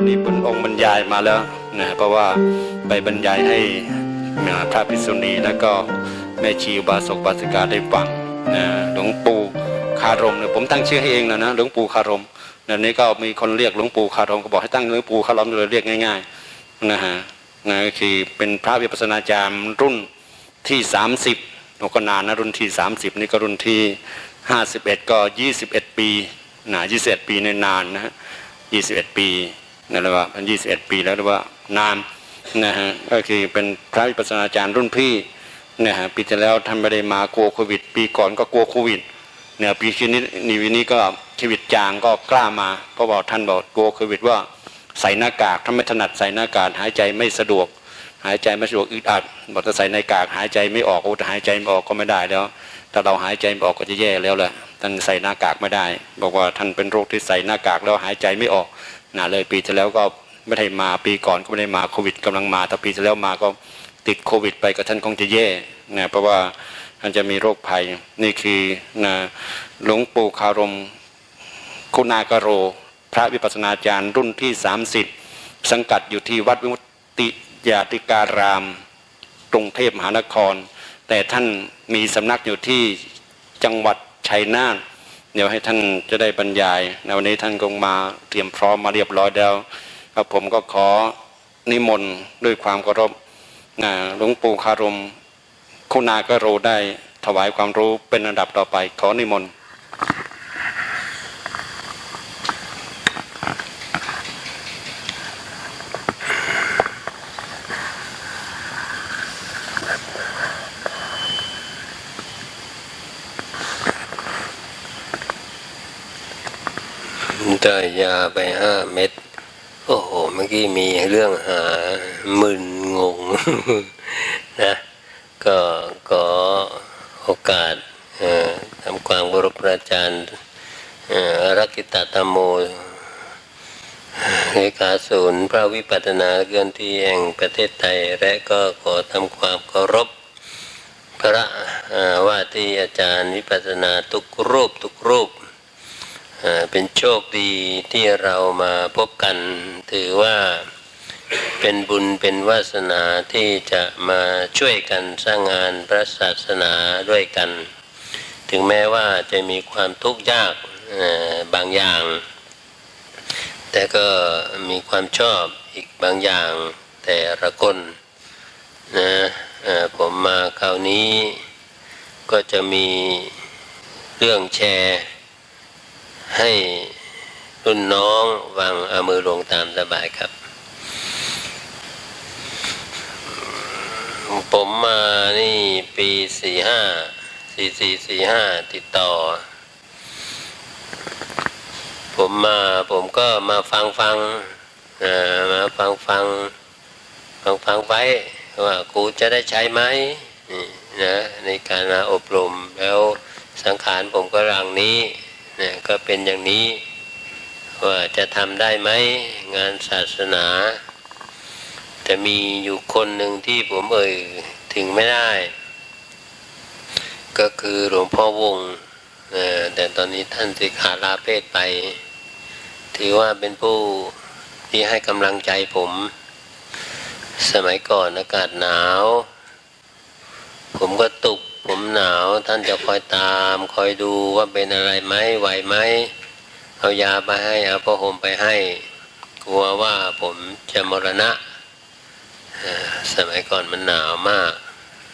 วันนี้เป็นองค์บรรยายมาแล้วนะเพราะว่าไปบรรยายให้พระภิกษุณีแล้วก็แม่ชีอุบาสกบาสิกาได้ฟังนะหลวงปู่คารมเนี่ยผมตั้งชื่อให้เองนะนะหลวงปู่คารมเดี๋ยวนี้ก็มีคนเรียกหลวงปู่คารมก็บอกให้ตั้งหลวงปู่คารมเลยเรียกง่ายๆนะฮะนะก็คือเป็นพระวิปัสสนาจารย์รุ่นที่30ก็นานนะรุ่นที่30นี่ก็รุ่นที่51ก็21ปีนะ21ปีในนานนะฮะ21ปี นั่นแหละว่าเป็น21ปีแล้วเรียกว่านานนะฮะก็คือเป็นพระวิปัสสนาจารย์รุ่นพี่นะฮะปีที่แล้วท่านไม่ได้มากลัวโควิด ปีก่อนก็กลัวโควิดเนี่ยปีชนี้นี่วันนี้ก็ชีวิตจางก็กล้ามาเพราะบอกท่านบอกกลัวโควิดว่าใส่หน้ากากถ้าไม่ถนัดใส่หน้ากากหายใจไม่สะดวก หายใจไม่สะดวกอึดอัดบอกถ้าใส่ในกากหายใจไม่ออกโอ้แต่หายใจไม่ออกก็ไม่ได้แล้วถ้าเราหายใจไม่ออกก็จะแย่แล้วแหละท่านใส่หน้ากากไม่ได้ บอกว่าท่านเป็นโรคที่ใส่หน้ากากแล้วหายใจไม่ออก นะเลยปีที่แล้วก็ไม่ได้มาปีก่อนก็ไม่ได้มาโควิดกำลังมาแต่ปีที่แล้วมาก็ติดโควิด ไปก็ท่านคงจะแย่นะเพราะว่าท่านจะมีโรคภัยนี่คือนะหลวงปู่คารมคุณากโร พระวิปัสสนาจารย์รุ่นที่ 30 สังกัดอยู่ที่วัดวิมุตติยาติการามกรุงเทพมหานคร แต่ท่านมีสำนักอยู่ที่จังหวัดชัยนาท ดี๋ยวให้ท่านจะได้บรรยายในวันนี้ท่านคงมาเตรียมพร้อมมาเรียบร้อยแล้วครับผมก็ขอนิมนต์ด้วยความเคารพนะหลวงปู่คารมคุณาก็รได้ถวายความรู้เป็นอันดับต่อไปขอนิมนต์ ได้ ยาไปห้าเม็ดโอ้โหเมื่อกี้มีเรื่องหามึนงงนะก็ขอโอกาสทำความเคารพระอาจารย์อรักิตตธรรมโมเลขาศูนย์พระวิปัฒนาเคลื่อนที่แห่งประเทศไทย และก็ขอทำความเคารพพระว่าที่อาจารย์วิปัสสนาทุกรูปทุกรูป เป็นโชคดีที่เรามาพบกัน ถือว่าเป็นบุญเป็นวาสนาที่จะมาช่วยกันสร้างงานพระศาสนาด้วยกัน ถึงแม้ว่าจะมีความทุกข์ยากบางอย่าง แต่ก็มีความชอบอีกบางอย่างแต่ละคนนะผมมาคราวนี้ก็จะมีเรื่องแชร์ ให้รุ่นน้องวางเอามือลงตามสบายครับ ผมมานี่ปีสี่ห้าสี่สี่สี่ห้าติดต่อ ผมมาผมก็มาฟังฟังเอ่อมาฟังฟังฟังฟังไว้ว่ากูจะได้ใช้ไหมนี่นะในการมาอบรมแล้วสังขารผมก็รังนี้ เนี่ยก็เป็นอย่างนี้ ว่าจะทำได้ไหมงานศาสนา แต่มีอยู่คนหนึ่งที่ผมเอ่ยถึงไม่ได้ ก็คือหลวงพ่อวงแต่ตอนนี้ท่านสิขาลาเพศไป ถือว่าเป็นผู้ที่ให้กำลังใจผม สมัยก่อนอากาศหนาว ผมก็ตุก มหนาว ท่านจะคอยตาม คอยดูว่าเป็นอะไรไหมไหวไหมเอายาไปให้เอาผ้าห่มไปให้ กลัวว่าผมจะมรณะ สมัยก่อนมันหนาวมาก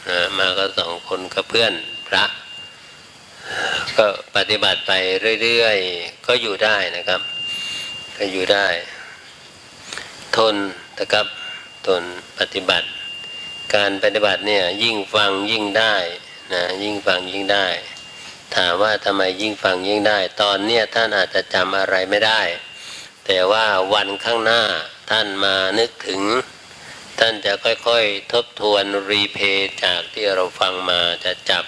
นะมาก็สองคนกับเพื่อนพระ ก็ปฏิบัติไปเรื่อยๆ ก็อยู่ได้นะครับ ก็อยู่ได้ ทนนะครับทนปฏิบัติการปฏิบัติเนี่ยยิ่งฟังยิ่งได้ นะยิ่งฟังยิ่งได้ ถามว่าทำไมยิ่งฟังยิ่งได้ ตอนเนี้ยท่านอาจจะจำอะไรไม่ได้ แต่ว่าวันข้างหน้าท่านมานึกถึง ท่านจะค่อยๆ ทบทวนรีเพย์จากที่เราฟังมาจะจับ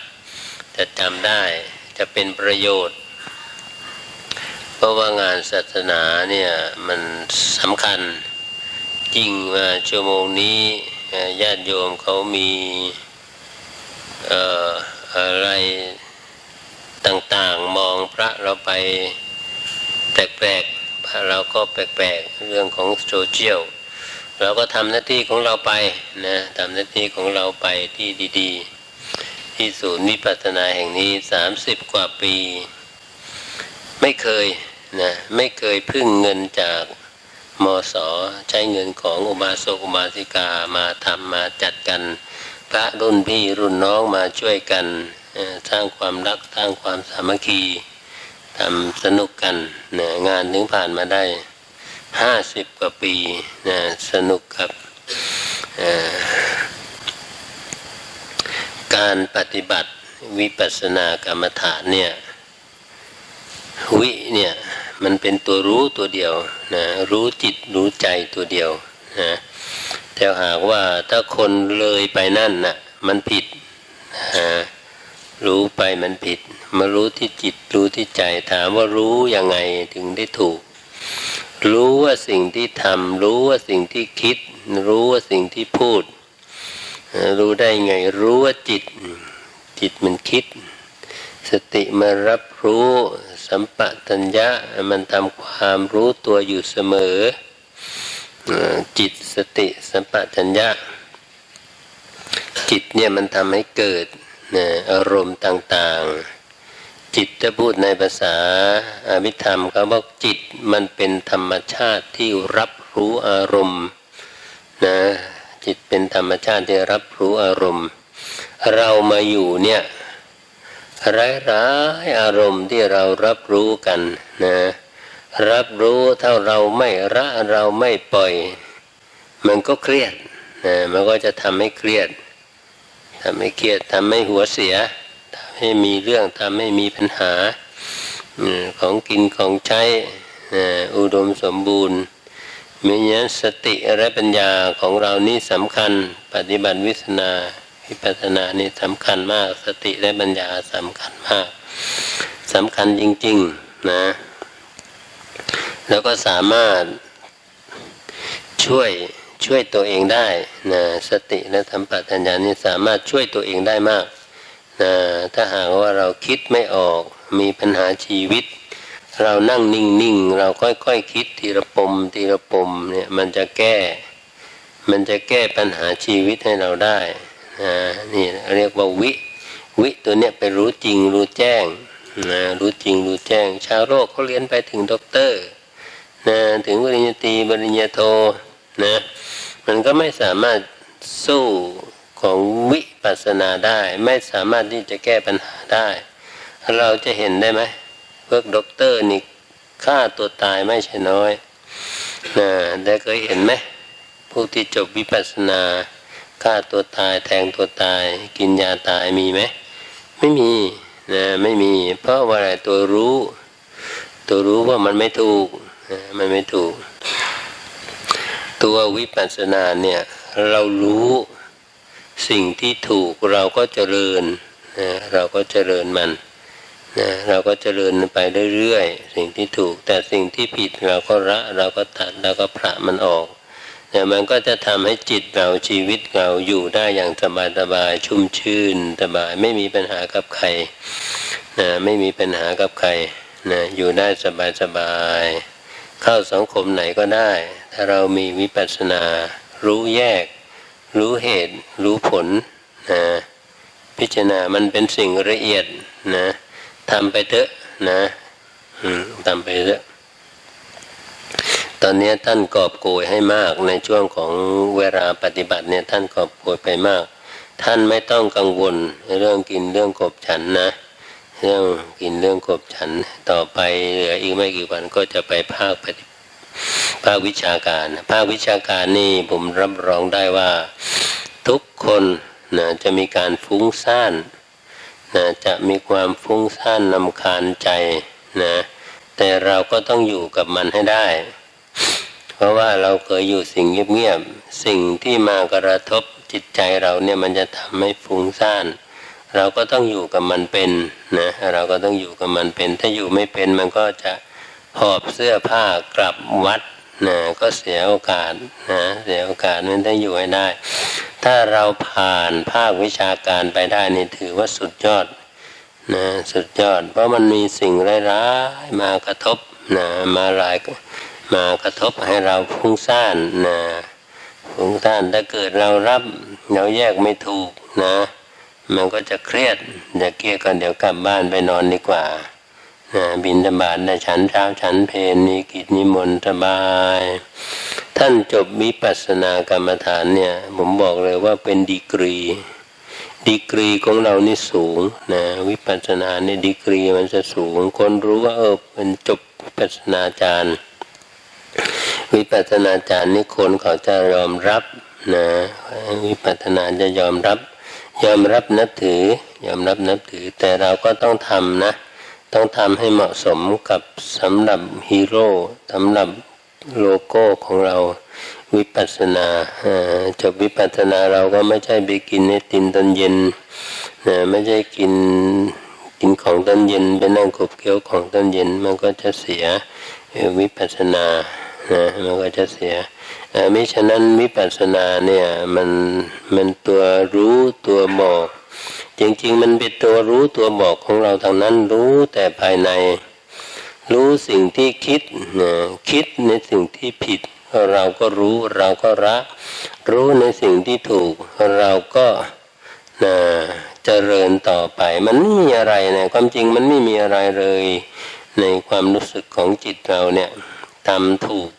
จะจำได้ จะเป็นประโยชน์ เพราะว่างานศาสนาเนี่ยมันสำคัญยิ่งมาชั่วโมงนี้ญาติโยมเขามี อะไรต่างๆมองพระเราไปแปลกๆเราก็แปลกๆเรื่องของโซเชียลเราก็ทำหน้าที่ของเราไปนะทำหน้าที่ของเราไปที่ดีๆ ที่ศูนย์วิปัสสนาแห่งนี้สามสิบกว่าปี ไม่เคยนะไม่เคยพึ่งเงินจากมสใช้เงินของอุบาสกอุบาสิกามาทำมาจัดกัน พระรุ่นพี่รุ่นน้องมาช่วยกันสร้างความรักสร้างความสามัคคีทำสนุกกันนะงานถึงผ่านมาได้ห้าสิบกว่าปีนะสนุกกับการปฏิบัติวิปัสสนากรรมฐานเนี่ยวิเนี่ยมันเป็นตัวรู้ตัวเดียวนะรู้จิตรู้ใจตัวเดียวนะ แต่หากว่าถ้าคนเลยไปนั่นน่ะ มันผิดนะรู้ไปมันผิด มารู้ที่จิตรู้ที่ใจถามว่ารู้ยังไงถึงได้ถูก รู้ว่าสิ่งที่ทำรู้ว่าสิ่งที่คิด รู้ว่าสิ่งที่พูด รู้ได้ไง รู้ว่าจิต จิตมันคิด สติมารับรู้สัมปตัญญะมันทำความรู้ตัวอยู่เสมอ จิตสติสัมปตัญญะ จิตเนี่ยมันทำให้เกิดนะอารมณ์ต่างๆ จิตจะพูดในภาษาอภิธรรมเขาบอกจิตมันเป็นธรรมชาติที่รับรู้อารมณ์นะจิตเป็นธรรมชาติที่รับรู้อารมณ์ เรามาอยู่เนี่ยร้ายๆอารมณ์ที่เรารับรู้กันนะ รับรู้เท่าเราไม่ละเราไม่ปล่อย มันก็เครียดนะมันก็จะทำให้เครียดทำให้เครียดทำให้หัวเสียทำให้มีเรื่องทำให้มีปัญหาของกินของใช้อุดมสมบูรณ์มีอย่างนั้นสติและปัญญาของเรานี่สำคัญ ปฏิบัติวิสนาวิปัสสนานี่สำคัญมาก สติและปัญญาสำคัญมากสำคัญจริง ๆ นะ แล้วก็สามารถช่วยช่วยตัวเองได้นะสติและสัมปชัญญะนี่สามารถช่วยตัวเองได้มากนะถ้าหากว่าเราคิดไม่ออกมีปัญหาชีวิต เรานั่งนิ่งๆ เราค่อยๆคคิดทีละปมทีละปมเนี่ยมันจะแก้ มันจะแก้ปัญหาชีวิตให้เราได้นะนี่เรียกว่าวิ วิตัวเนี้ยไปรู้จริงรู้แจ้ง นะรู้จริงรู้แจ้ง ชาวโลกเขาเรียนไปถึงด็อกเตอร์นะถึงปริญญาตรีปริญญาโทนะมันก็ไม่สามารถสู้ของวิปัสสนาได้ ไม่สามารถที่จะแก้ปัญหาได้ เราจะเห็นได้ไหมพวกด็อกเตอร์นี่ฆ่าตัวตายไม่ใช่น้อยนะได้เคยเห็นไหมพวกที่จบวิปัสสนาฆ่าตัวตายแทงตัวตาย กินยาตายมีไหมไม่มี นะไม่มี เพราะว่าอะไรตัวรู้ ตัวรู้ว่ามันไม่ถูกนะมันไม่ถูก ตัววิปัสสนาเนี่ย เรารู้สิ่งที่ถูกเราก็เจริญนะเราก็เจริญมันนะเราก็เจริญไปเรื่อยๆสิ่งที่ถูก แต่สิ่งที่ผิดเราก็ละเราก็ตัดเราก็พระมันออก เนี่ยมันก็จะทำให้จิตเราชีวิตเราอยู่ได้อย่างสบายสบายๆชุ่มชื่นสบายไม่มีปัญหากับใครนะไม่มีปัญหากับใครนะอยู่ได้สบายสบายๆเข้าสังคมไหนก็ได้ ถ้าเรามีวิปัสสนา รู้แยก รู้เหตุ รู้ผลนะพิจารณามันเป็นสิ่งละเอียดนะทำไปเถอะนะทำไปเถอะ ตอนนี้ท่านกอบโกยให้มากในช่วงของเวลาปฏิบัติเนี่ยท่านกอบโกยไปมาก ท่านไม่ต้องกังวลเรื่องกินเรื่องกบฉันนะเรื่องกินเรื่องกบฉันต่อไปเหลืออีกไม่กี่วันก็จะไปภาคปฏิภาควิชาการ ภาควิชาการนี่ผมรับรองได้ว่าทุกคนนะจะมีการฟุ้งซ่านนะจะมีความฟุ้งซ่านนำคาญใจนะแต่เราก็ต้องอยู่กับมันให้ได้ เพราะว่าเราเคยอยู่สิ่งเงียบๆสิ่งที่มากระทบจิตใจเราเนี่ยมันจะทำให้ฟุ้งซ่านเราก็ต้องอยู่กับมันเป็นนะเราก็ต้องอยู่กับมันเป็น ถ้าอยู่ไม่เป็นมันก็จะหอบเสื้อผ้ากลับวัดนะก็เสียโอกาสนะเสียโอกาสมันต้องอยู่ให้ได้ ถ้าเราผ่านภาควิชาการไปได้นี่ถือว่าสุดยอดนะสุดยอด เพราะมันมีสิ่งร้ายๆมากระทบนะมาหลาย มากระทบให้เราฟุ้งซ่านนะฟุ้งซ่านถ้าเกิดเรารับเราแยกไม่ถูกนะ มันก็จะเครียดจะเครียดก็เดี๋ยวกลับบ้านไปนอนดีกว่านะบินธบาตได้ฉันเช้าฉันเพลมีกิจนิมนต์สบาย ท่านจบวิปัสสนากรรมฐานเนี่ย ผมบอกเลยว่าเป็นดีกรี ดีกรีของเรานี่สูงนะวิปัสสนาเนี่ยดีกรีมันจะสูง คนรู้ว่าเออเป็นจบวิปัสสนาจารย์ วิปัสสนาจารย์นี่คนเขาจะยอมรับนะวิปัสสนาจะยอมรับ ยอมรับนับถือ ยอมรับนับถือ แต่เราก็ต้องทำนะ ต้องทำให้เหมาะสมกับสำหรับฮีโร่สำหรับโลโก้ของเราวิปัสสนาอ่าจบวิปัสสนาเราก็ไม่ใช่ไปกินไอติมตอนเย็นนะไม่ใช่กินกินของตอนเย็นไปนั่งขบเคี้ยวของตอนเย็นมันก็จะเสียวิปัสสนา นะมันก็จะเสียเอ่อมิฉะนั้นวิปัสสนาเนี่ยมันมันตัวรู้ตัวบอก จริง ๆ มันเป็นตัวรู้ตัวบอกของเราทางนั้นรู้แต่ภายใน รู้สิ่งที่คิดนะคิดในสิ่งที่ผิด เราก็รู้เราก็รักรู้ในสิ่งที่ถูก เราก็นะเจริญต่อไป มันไม่มีอะไรนะความจริงมันไม่มีอะไรเลย ในความรู้สึกของจิตเราเนี่ย ทำถูก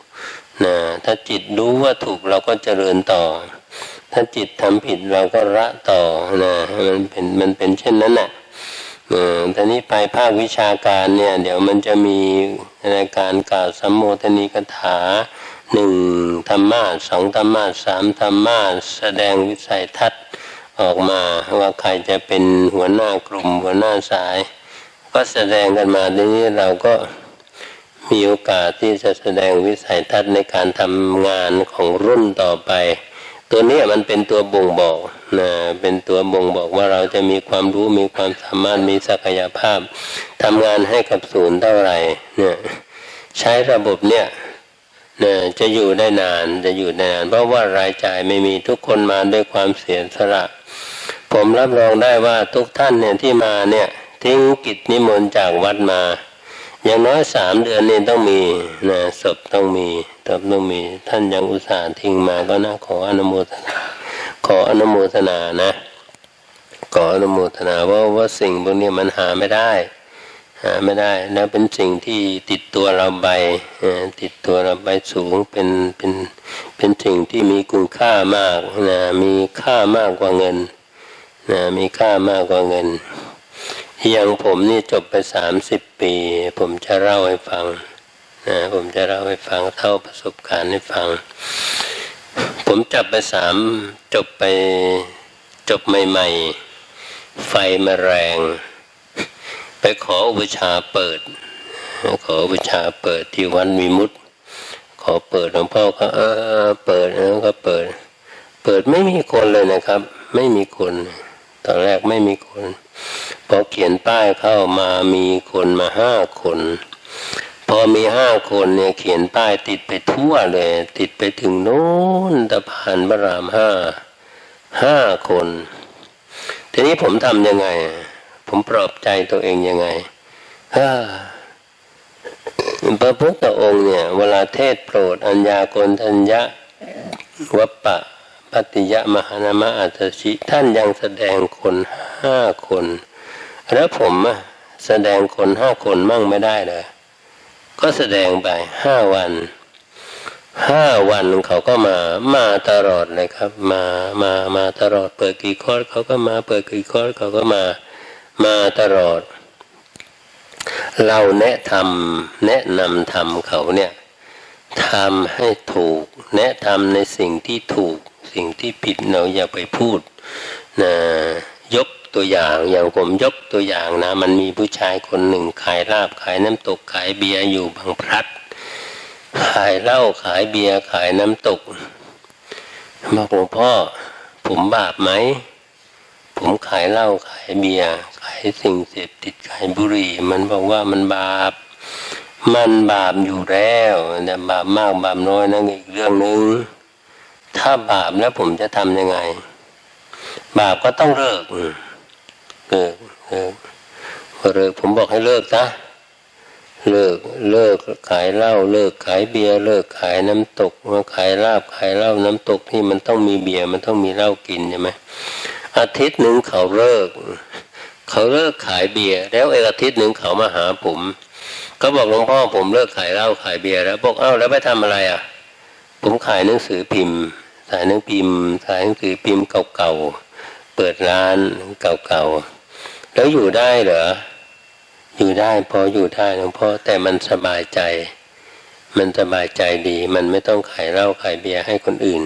นะถ้าจิตรู้ว่าถูกเราก็เจริญต่อ ถ้าจิตทำผิดเราก็ละต่อนะมันเป็นมันเป็นเช่นนั้นน่ะเออทีนี้ไปภาควิชาการเนี่ย เดี๋ยวมันจะมีในการกล่าวสัมโมทนีกถาหนึ่งธรรมะสองธรรมะสามธรรมะแสดงวิสัยทัศน์ออกมาว่าใครจะเป็นหัวหน้ากลุ่มหัวหน้าสาย ก็แสดงกันมาทีนี้เราก็ มีโอกาสที่จะแสดงวิสัยทัศน์ในการทำงานของรุ่นต่อไป ตัวนี้มันเป็นตัวบ่งบอกนะเป็นตัวบ่งบอกว่าเราจะมีความรู้มีความสามารถมีศักยภาพทำงานให้กับศูนย์เท่าไหร่เนี่ยใช้ระบบเนี่ยนะจะอยู่ได้นานจะอยู่ได้นาน เพราะว่ารายจ่ายไม่มีทุกคนมาด้วยความเสียสละ ผมรับรองได้ว่าทุกท่านเนี่ยที่มาเนี่ยทิ้งกิจนิมนต์จากวัดมา อย่างน้อยสามเดือนนี่ต้องมีนะศพต้องมีศพต้องมี ท่านยังอุตส่าห์ทิ้งมาก็นะขออนุโมทนาขออนุโมทนานะขออนุโมทนาว่าว่าสิ่งพวกนี้มันหาไม่ได้ หาไม่ได้แล้วเป็นสิ่งที่ติดตัวเราไปติดตัวเราไปสูงเป็นเป็นเป็นสิ่งที่มีคุณค่ามากนะมีค่ามากกว่าเงินนะมีค่ามากกว่าเงิน อย่างผมนี่จบไปสามสิบปี ผมจะเล่าให้ฟังนะผมจะเล่าให้ฟังเท่าประสบการณ์ให้ฟัง ผมจับไปสามจบไปจบใหม่ๆ ไฟมาแรง ไปขออุปชาเปิด ขออุปชาเปิดที่วันมีมุตขอเปิดหลวงพ่อก็เออเปิดแล้วก็เปิด เปิดไม่มีคนเลยนะครับ ไม่มีคน ตอนแรกไม่มีคน พอเขียนป้ายเข้ามามีคนมาห้าคน พอมีห้าคนเนี่ยเขียนป้ายติดไปทั่วเลย ติดไปถึงโน้นตะพานพระรามห้าห้าคน ทีนี้ผมทำยังไง ผมปลอบใจตัวเองยังไงฮ่าพระพุทธองค์เนี่ย เวลาเทศโปรดอัญญาโกณทัญญะวัปปะปฏิยะมหานามะอัตชิ ท่านยังแสดงคนห้าคน แล้วผมอะแสดงคนห้าคนมั่งไม่ได้เลยก็แสดงไปห้าวันห้าวันเขาก็มามาตลอดเลยครับ มามามาตลอด เปิดกี่คอร์สเขาก็มาเปิดกี่คอร์สเขาก็มามาตลอด เราแนะทำแนะนำทำเขาเนี่ยทำให้ถูก แนะทำในสิ่งที่ถูก สิ่งที่ผิดเราอย่าไปพูดนะยก ตัวอย่างอย่างผมยกตัวอย่างนะ มันมีผู้ชายคนหนึ่งขายลาบขายน้ำตกขายเบียร์อยู่บางพลัด ขายเหล้าขายเบียร์ขายน้ำตกบอกหลวงพ่อ ผมบาปไหมผมขายเหล้าขายเบียร์ขายสิ่งเสพติดขายบุหรี่ มันบอกว่ามันบาป มันบาปอยู่แล้วแต่บาปมากบาปน้อยนั่นอีกเรื่องหนึ่งถ้าบาปแล้วผมจะทำยังไง บาปก็ต้องเลิกอื เลิกเลิกพอเลิกผมบอกให้เลิกซะเลิกเลิกขายเหล้าเลิกขายเบียร์เลิกขายน้ำตกมาขายลาบขายเหล้าน้ำตกที่มันต้องมีเบียร์มันต้องมีเหล้ากินใช่ไหมอาทิตย์หนึ่งเขาเลิก เขาเลิกขายเบียร์แล้วอีกอาทิตย์หนึ่งเขามาหาผมเขาบอกหลวงพ่อผมเลิกขายเหล้าขายเบียร์แล้วบอกเอ้าแล้วไปทำอะไรอะ ผมขายหนังสือพิมพ์ขายหนังพิมพ์ขายหนังสือพิมพ์เก่าๆเปิดร้านเก่าๆ แล้วอยู่ได้เหรอ อยู่ได้พออยู่ได้หลวงพ่อแต่มันสบายใจ มันสบายใจดี มันไม่ต้องขายเหล้าขายเบียร์ให้คนอื่น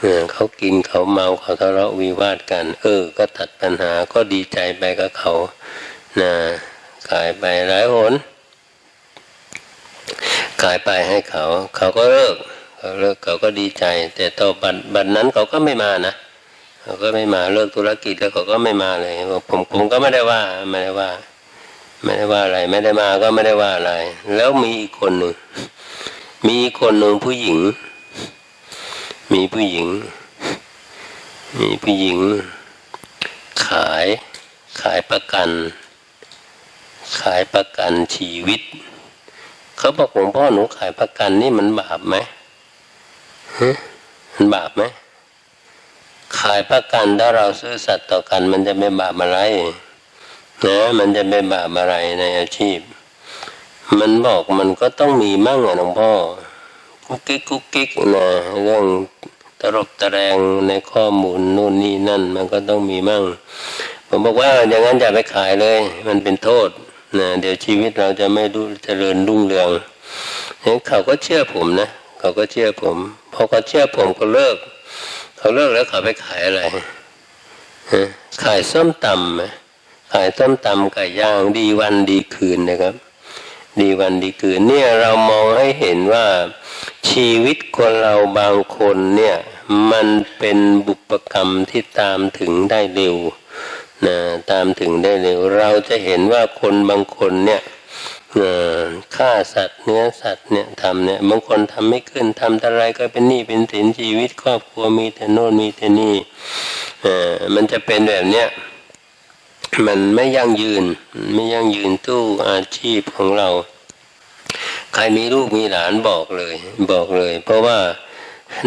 เออเขากินเขาเมาเขาทะเลาะวิวาทกัน เออ ก็ตัดปัญหาก็ดีใจไปกับเขานะขายไปหลายหนขายไปให้เขา เขาก็เลิกเขาเลิกเขาก็ดีใจ แต่ต่อบันบันนั้นเขาก็ไม่มานะ เขาก็ไม่มาเลิกธุรกิจแล้วเขาก็ไม่มาเลยผมผมก็ไม่ได้ว่าไม่ได้ว่า ไม่ได้ว่าอะไร ไม่ได้มาก็ไม่ได้ว่าอะไร แล้วมีอีกคนหนึ่งมีอีกคนหนึ่งผู้หญิง มีผู้หญิง มีผู้หญิง ขายขายประกัน ขายประกันชีวิต เขาบอกหลวงพ่อหนูขายประกันนี่มันบาปไหมฮะมันบาปไหม ขายประกันถ้าเราซื่อสัตย์ต่อกัน มันจะไม่บาปอะไรนะมันจะเป็นบาปอะไรในอาชีพ มันบอกมันก็ต้องมีมั่งอะหลวงพ่อกุ๊กกิ๊กกุ๊กกิ๊กนะเรื่องตรบตะแรงในข้อมูลนู่นนี่นั่น มันก็ต้องมีมั่ง ผมบอกว่าอย่างนั้นอย่าไปขายเลย มันเป็นโทษนะเดี๋ยวชีวิตเราจะไม่รู้เจริญรุ่งเรืองเขาก็เชื่อผมนะ เขาก็เชื่อผม พอเขาเชื่อผมก็เลิก เขาเลิกแล้วเขาไปขายอะไรฮะขายส้มตำไหมขายส้มตำไก่ย่างดีวันดีคืนนะครับ ดีวันดีคืน เนี่ยเรามองให้เห็นว่าชีวิตคนเราบางคนเนี่ย มันเป็นบุปกรรมที่ตามถึงได้เร็วนะตามถึงได้เร็ว เราจะเห็นว่าคนบางคนเนี่ยเอ่อ ฆ่าสัตว์เนื้อสัตว์เนี่ยทำเนี่ยบางคนทำไม่ขึ้นทำอะไรก็เป็นหนี้เป็นสินชีวิตครอบครัวมีแต่โน่นมีแต่นี่เออมันจะเป็นแบบเนี้ยมันไม่ยั่งยืน ไม่ยั่งยืนตู้อาชีพของเรา ใครมีลูกมีหลานบอกเลย บอกเลย เพราะว่า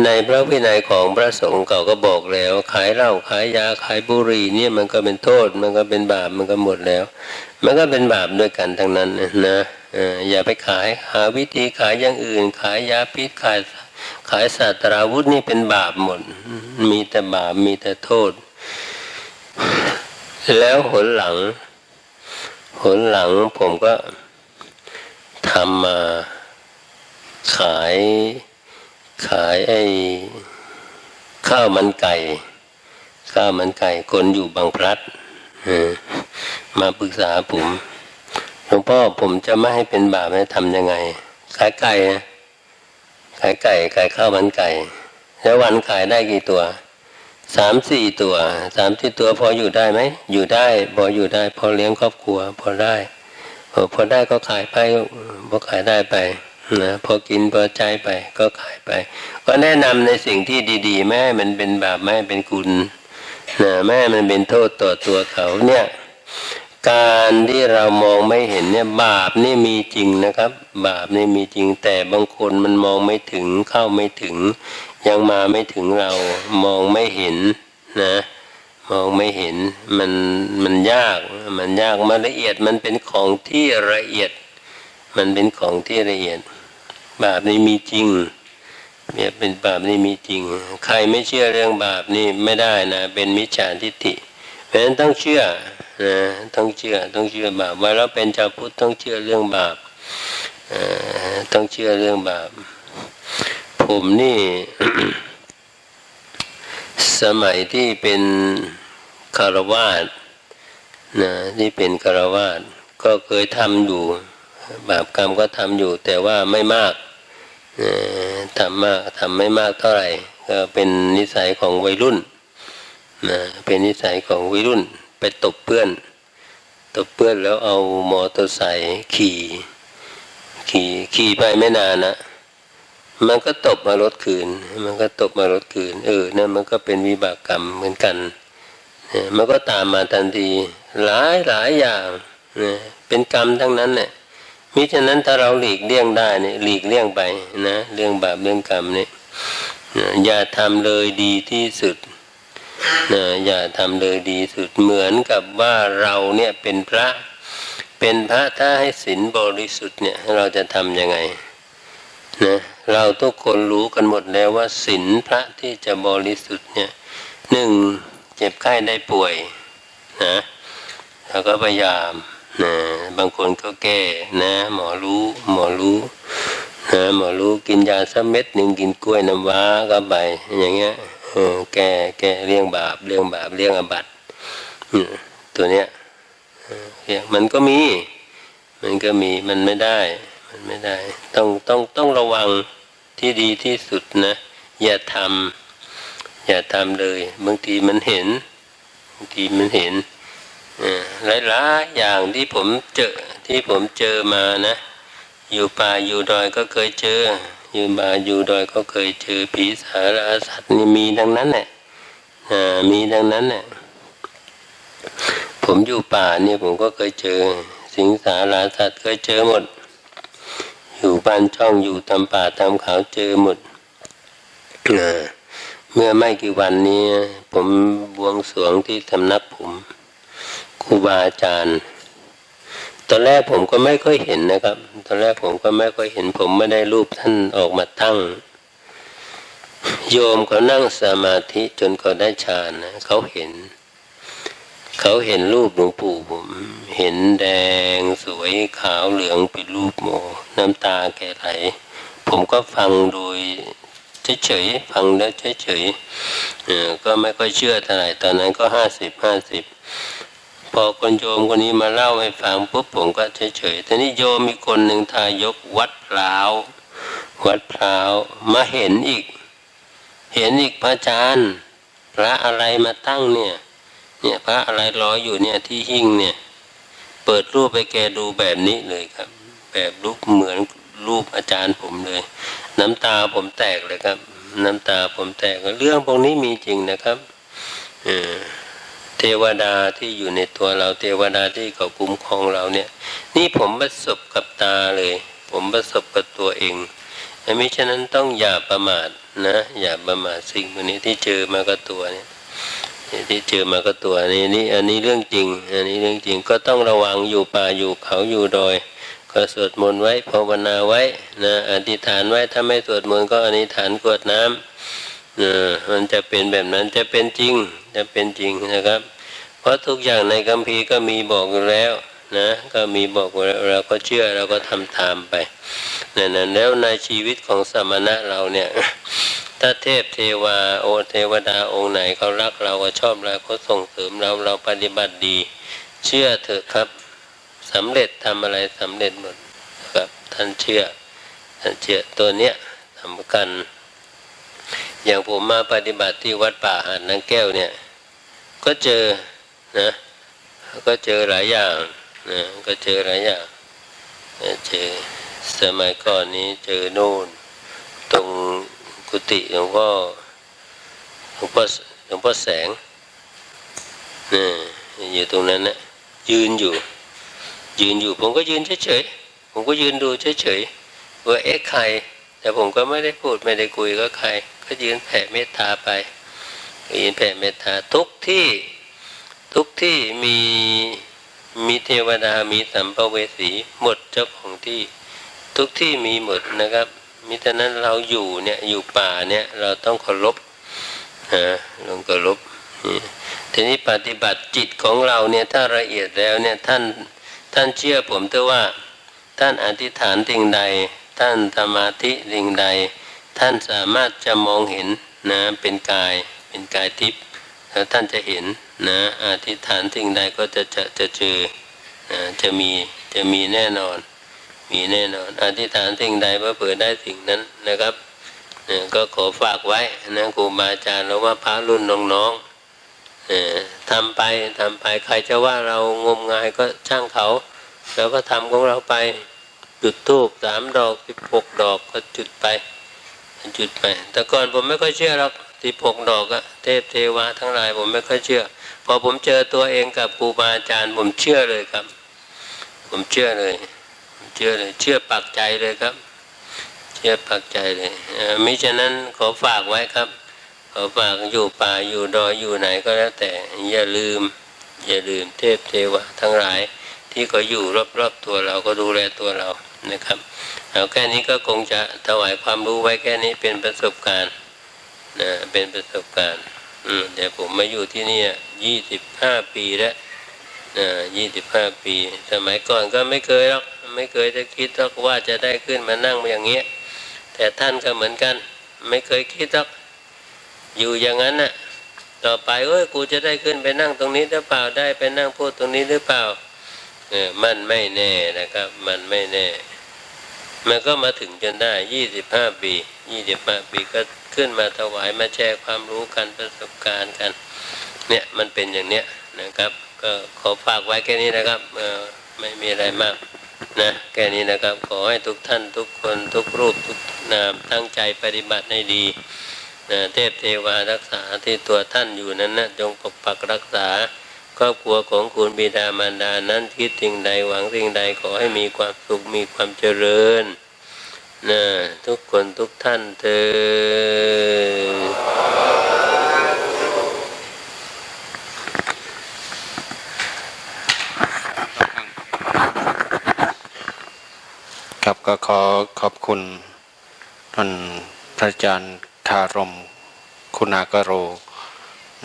ในพระวินัยของพระสงฆ์เก่าก็บอกแล้ว ขายเหล้าขายยาขายบุหรี่เนี่ยมันก็เป็นโทษ มันก็เป็นบาปมันก็หมดแล้ว มันก็เป็นบาปด้วยกันทั้งนั้นนะอออย่าไปขายหาวิธีขายอย่างอื่น ขายยาพิษขายขายสัตราวุธนี่เป็นบาปหมด มีแต่บาปมีแต่โทษ แล้วหนหลัง หนหลังผมก็ทำมาขาย ขายไอ้ข้าวมันไก่ ข้าวมันไก่คนอยู่บางพลัดมาปรึกษาผมหลวงพ่อผมจะไม่ให้เป็นบาปให้ทำยังไง ขายไก่นะขายไก่ขายข้าวมันไก่ แล้ววันขายได้กี่ตัวสามสี่ตัวสามสี่ตัวพออยู่ได้ไหมอยู่ได้พออยู่ได้ พอเลี้ยงครอบครัว พอได้พอพอได้ก็ขายไปพอขายได้ไป นะพอกินพอใจไปก็ขายไป ก็แนะนำในสิ่งที่ดี ๆ แม่มันเป็นบาปแม่เป็นคุณนะแม่มันเป็นโทษต่อตัวเขาเนี่ย การที่เรามองไม่เห็นเนี่ยบาปนี่มีจริงนะครับ บาปนี่มีจริงแต่บางคนมันมองไม่ถึงเข้าไม่ถึง ยังมาไม่ถึงเรามองไม่เห็นนะมองไม่เห็นมันมันยากมันยากมันละเอียดมันเป็นของที่ละเอียด มันเป็นของที่ละเอียด บาปนี่มีจริง เนี่ยเป็นบาปนี่มีจริง ใครไม่เชื่อเรื่องบาปนี่ไม่ได้นะเป็นมิจฉาทิฏฐิเพราะฉะนั้นต้องเชื่อนะต้องเชื่อต้องเชื่อบาปว่าเราเป็นชาวพุทธต้องเชื่อเรื่องบาปต้องเชื่อเรื่องบาป ผมนี่ สมัยที่เป็นคารวาสนะที่เป็นคารวาสก็เคยทำอยู่ บาปกรรมก็ทำอยู่แต่ว่าไม่มาก ทำมากทำไม่มากเท่าไหร่ ก็เป็นนิสัยของวัยรุ่นนะเป็นนิสัยของวัยรุ่น ไปตบเพื่อน ตบเพื่อนแล้วเอามอเตอร์ไซค์ขี่ ขี่ขี่ไปไม่นานนะมันก็ตบมารถคืน มันก็ตบมารถคืน เออนั่นมันก็เป็นวิบากกรรมเหมือนกันมันก็ตามมาทันทีหลายหลายอย่างเนี่ยเป็นกรรมทั้งนั้นเนี่ย มิฉะนั้นถ้าเราหลีกเลี่ยงได้เนี่ยหลีกเลี่ยงไปนะเรื่องบาปเรื่องกรรมเนี่ยอย่าทำเลยดีที่สุดนะอย่าทำเลยดีสุดเหมือนกับว่าเราเนี่ยเป็นพระ เป็นพระถ้าให้ศีลบริสุทธิ์เนี่ยเราจะทำยังไงนะเราทุกคนรู้กันหมดแล้วว่าศีลพระที่จะบริสุทธิ์เนี่ยหนึ่งเจ็บไข้ได้ป่วยนะแล้วก็พยายาม นะบางคนก็แก้นะ หมอรู้หมอรู้นะหมอรู้กินยาสักเม็ดหนึ่งกินกล้วยน้ำว้าก็ไปอย่างเงี้ยแก้แก้เรื่องบาปเรื่องบาปเรื่องอบัตตัวเนี้ยเนี่ยมันก็มี มันก็มีมันไม่ได้ มันไม่ได้ ต้องต้องต้องระวังที่ดีที่สุดนะ อย่าทำอย่าทำเลย บางทีมันเห็น บางทีมันเห็น หลายหลายๆอย่างที่ผมเจอที่ผมเจอมานะ อยู่ป่าอยู่ดอยก็เคยเจอ อยู่ป่าอยู่ดอยก็เคยเจอผีสารสัตว์นี่มีดังนั้นแหละอ่ามีดังนั้นแหละผมอยู่ป่าเนี่ยผมก็เคยเจอ สิงสารสัตว์เคยเจอหมด อยู่บ้านช่องอยู่ตามป่าตามเขาเจอหมดเมื่อไม่กี่วันนี้ ผมบวงสรวงที่สำนักผม ครูบาอาจารย์ ตอนแรกผมก็ไม่ค่อยเห็นนะครับ ตอนแรกผมก็ไม่ค่อยเห็น ผมไม่ได้รูปท่านออกมาตั้ง โยมเขานั่งสมาธิจนเขาได้ฌานนะเขาเห็น เขาเห็นรูปหลวงปู่ผม เห็นแดงสวยขาวเหลืองเป็นรูปโม น้ำตาแกไหล ผมก็ฟังโดยเฉยๆฟังแล้วเฉยๆก็ไม่ค่อยเชื่อเท่าไหร่ตอนนั้นก็ห้าสิบห้าสิบ อคนโยมคนนี้มาเล่าให้ฟังปุ๊บผมก็เฉยๆทีนี้โยมมีคนหนึ่งทายกวัดพร้าว วัดพร้าวมาเห็นอีก เห็นอีกพระอาจารย์ พระอะไรมาตั้งเนี่ย เนี่ยพระอะไรลอยอยู่เนี่ยที่หิ้งเนี่ย เปิดรูปไปแกดูแบบนี้เลยครับ แบบรูปเหมือนรูปอาจารย์ผมเลย น้ำตาผมแตกเลยครับ น้ำตาผมแตกเรื่องพวกนี้มีจริงนะครับ เออ เทวดาที่อยู่ในตัวเราเทวดาที่เขาคุ้มครองเราเนี่ย นี่ผมประสบกับตาเลย ผมประสบกับตัวเองไม่ฉะนั้นต้องอย่าประมาทนะ อย่าประมาทสิ่งวกนี้ที่เจอมากับตัวเนี่ยที่เจอมาก็ตัวนี้นี่อันนี้เรื่องจริง อันนี้เรื่องจริงก็ต้องระวังอยู่ป่าอยู่เขาอยู่ดอยก็สวดมนต์ไว้ภาวนาไว้นะอธิษฐานไว้ถ้าไม่สวดมนต์ก็อธิษฐานกรวดน้ำ เออมันจะเป็นแบบนั้นจะเป็นจริง จะเป็นจริงนะครับ เพราะทุกอย่างในคัมภีร์ก็มีบอกอยู่แล้วนะ ก็มีบอกอยู่แล้วเราก็เชื่อเราก็ทำตามไปนั่นนะแล้วในชีวิตของสมณะเราเนี่ยถ้าเทพเทวาโอเทวดาองค์ไหนเขารักเราก็ชอบเราเขาส่งเสริมเราเราปฏิบัติดี เชื่อเถอะครับสำเร็จทำอะไรสำเร็จหมดครับท่านเชื่อท่านเชื่อตัวเนี้ยสำคัญ อย่างผมมาปฏิบัติที่วัดป่าหาดนางแก้วเนี่ย ก็เจอนะก็เจอหลายอย่างนะก็เจอหลายอย่างเจอสมัยก่อนนี้เจอโน่น ตรงกุฏิหลวงพ่อหลวงพ่อหลวงพ่อแสงนี่อยู่ตรงนั้นนะยืนอยู่ ยืนอยู่ ผมก็ยืนเฉยๆผมก็ยืนดูเฉยๆว่าเอ๊ะใคร แต่ผมก็ไม่ได้พูดไม่ได้คุยก็ใคร ก็ยืนแผ่เมตตาไป ยืนแผ่เมตตาทุกที่ทุกที่มีมีเทวดามีสัมภเวสีหมดเจ้าของที่ทุกที่มีหมดนะครับมิฉะนั้นเราอยู่เนี่ยอยู่ป่าเนี่ยเราต้องเคารพฮะต้องเคารพทีนี้ปฏิบัติจิตของเราเนี่ยถ้าละเอียดแล้วเนี่ยท่านท่านเชื่อผมเถอะว่า ท่านอธิษฐานสิ่งใด ท่านสมาธิสิ่งใด ท่านสามารถจะมองเห็นนะเป็นกายเป็นกายทิพย์แล้วท่านจะเห็นนะอธิษฐานสิ่งใดก็จะจะจะเจอนะจะมีจะมีแน่นอน มีแน่นอนอธิษฐานสิ่งใดเพื่อเผื่อได้สิ่งนั้นนะครับนี่ยก็ขอฝากไว้นะครูบาอาจารย์หรือว่าพระรุ่นน้องๆทำไปทำไปใครจะว่าเรางมงายก็ช่างเขาเราก็ทำของเราไปจุดทูบสามดอกสิบหกดอกก็จุดไป จุดไป แต่ก่อนผมไม่ค่อยเชื่อหรอกสิบหกดอกอะเทพเทวาทั้งหลายผมไม่ค่อยเชื่อ พอผมเจอตัวเองกับครูบาอาจารย์ ผมเชื่อเลยครับ ผมเชื่อเลยเชื่อเลย เชื่อปักใจเลยครับ เชื่อปักใจเลยเอ่อมิฉะนั้นขอฝากไว้ครับ ขอฝากอยู่ป่าอยู่ดอยอยู่ไหนก็แล้วแต่ อย่าลืม อย่าลืมเทพเทวะทั้งหลาย ที่ก็อยู่รอบๆตัวเราก็ดูแลตัวเรา นะครับเอาแค่นี้ก็คงจะถวายความรู้ไว้แค่นี้เป็นประสบการณ์นะเป็นประสบการณ์อืมเดี๋ยวผมมาอยู่ที่นี่ยี่สิบห้าปีแล้วนะยี่สิบห้าปี สมัยก่อนก็ไม่เคยหรอกไม่เคยจะคิดหรอกว่าจะได้ขึ้นมานั่งอย่างเงี้ยแต่ท่านก็เหมือนกัน ไม่เคยคิดหรอกอยู่อย่างนั้นน่ะต่อไปเอ้ยกูจะได้ขึ้นไปนั่งตรงนี้หรือเปล่าได้ไปนั่งพูดตรงนี้หรือเปล่าเออมันไม่แน่นะครับ มันไม่แน่ มันก็มาถึงจนได้ยี่สิบห้าปียี่สิบห้าปีก็ขึ้นมาถวายมาแชร์ความรู้กันประสบการณ์กัน เนี่ยมันเป็นอย่างเนี้ยนะครับ ก็ขอฝากไว้แค่นี้นะครับไม่มีอะไรมากนะแค่นี้นะครับ ขอให้ทุกท่านทุกคนทุกรูปทุกนามตั้งใจปฏิบัติให้ดีนะเทพเทวารักษาที่ตัวท่านอยู่นั้นนะจงปกปักรักษา ครอบครัวของคุณบิดามารดานั้นคิดสิ่งใดหวังสิ่งใดขอให้มีความสุขมีความเจริญนะทุกคนทุกท่านเธอครับก็ขอขอบคุณท่านพระอาจารย์คารมคุณากโร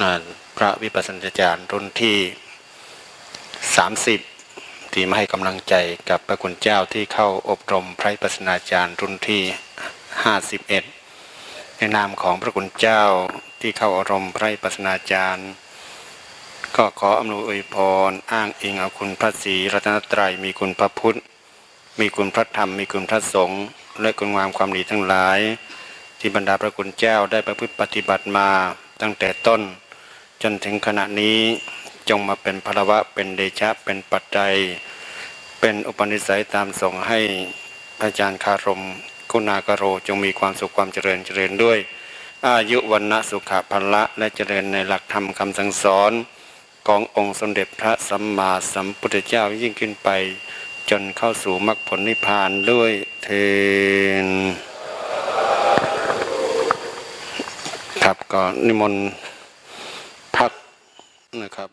นะ พระวิปัสสนาจารย์รุ่นที่ 30 ที่มาให้กำลังใจกับพระคุณเจ้าที่เข้าอบรมพระวิปัสสนาจารย์รุ่นที่ 51 ในนามของพระคุณเจ้าที่เข้าอบรมพระวิปัสสนาจารย์ ก็ขออำนวยอวยพรอ้างอิงเอาคุณพระศรีรัตนตรัยมีคุณพระพุทธ มีคุณพระธรรม มีคุณพระสงฆ์และคุณงามความดีทั้งหลาย ที่บรรดาพระคุณเจ้าได้ประพฤติปฏิบัติมาตั้งแต่ต้น จนถึงขณะนี้จงมาเป็นพลวะเป็นเดชะเป็นปัจจัย เป็นอุปนิสัยตามส่งให้พระอาจารย์คารม คุณากโรจงมีความสุขความเจริญเจริญด้วย อายุวันนะสุขะพละและเจริญในหลักธรรมคำสั่งสอน ขององค์สมเด็จพระสัมมาสัมพุทธเจ้ายิ่งขึ้นไป จนเข้าสู่มรรคผลนิพพานด้วยเทนครับก็นิมนต์ นะครับ